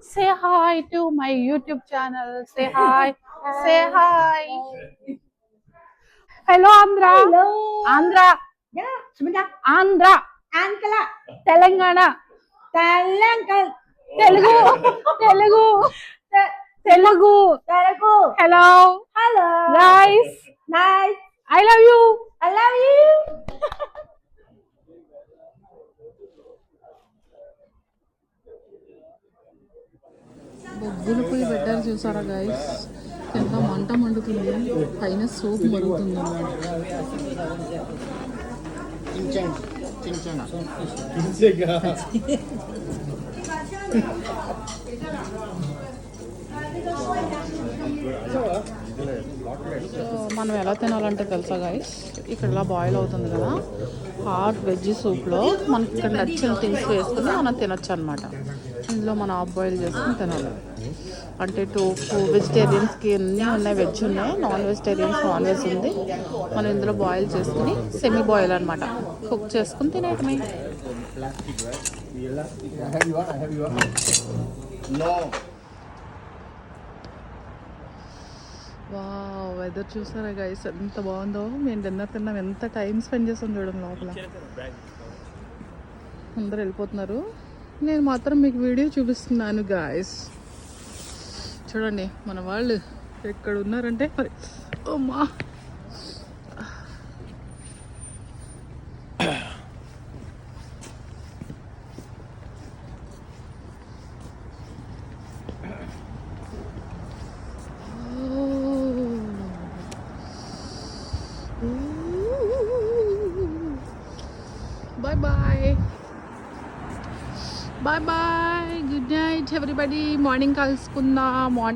Say hi to my YouTube channel. Say hi. Say hi. Hello, Andhra. Hello. Andhra. Yeah, Sumita. Andhra. Ankala. Telangana. Telangana. Telugu. Telugu. Telugu. Telugu. Hello. Hello. Nice. Nice. I love you. I love you. బొగ్గులు పోయి పెట్టారు చూసారా guys కింద మంట మండుతుంది పైన soap మరుగుతుంది మనం ఎలా తినాలంటే తెలుసా గాయస్ ఇక్కడ ఇలా బాయిల్ అవుతుంది కదా హాట్ వెజ్ సూప్లో మనకి ఇక్కడ నచ్చిన థింగ్స్ వేసుకుని మనం తినచ్చు అనమాట ఇందులో మనం ఆఫ్ బాయిల్ చేసుకుని తినాలి అంటే టోఫు వెజిటేరియన్స్కి అన్నీ ఉన్నాయి వెజ్ ఉన్నాయి నాన్ వెజిటేరియన్స్ నాన్ వెజ్ ఉంది మనం ఇందులో బాయిల్ చేసుకుని సెమీ బాయిల్ అనమాట కుక్ చేసుకుని తినేటమే వెదర్ చూసారా గైస్ ఎంత బాగుందో మేము డిన్నర్ తిన్నాం ఎంత టైం స్పెండ్ చేసాం చూడండి లోపల అందరు వెళ్ళిపోతున్నారు నేను మాత్రం మీకు వీడియో చూపిస్తున్నాను గాయస్ చూడండి మన వాళ్ళు ఎక్కడ ఉన్నారంటే మరి అమ్మా Bye-bye. bye bye good night everybody morning కలుసుకుందాం మార్నింగ్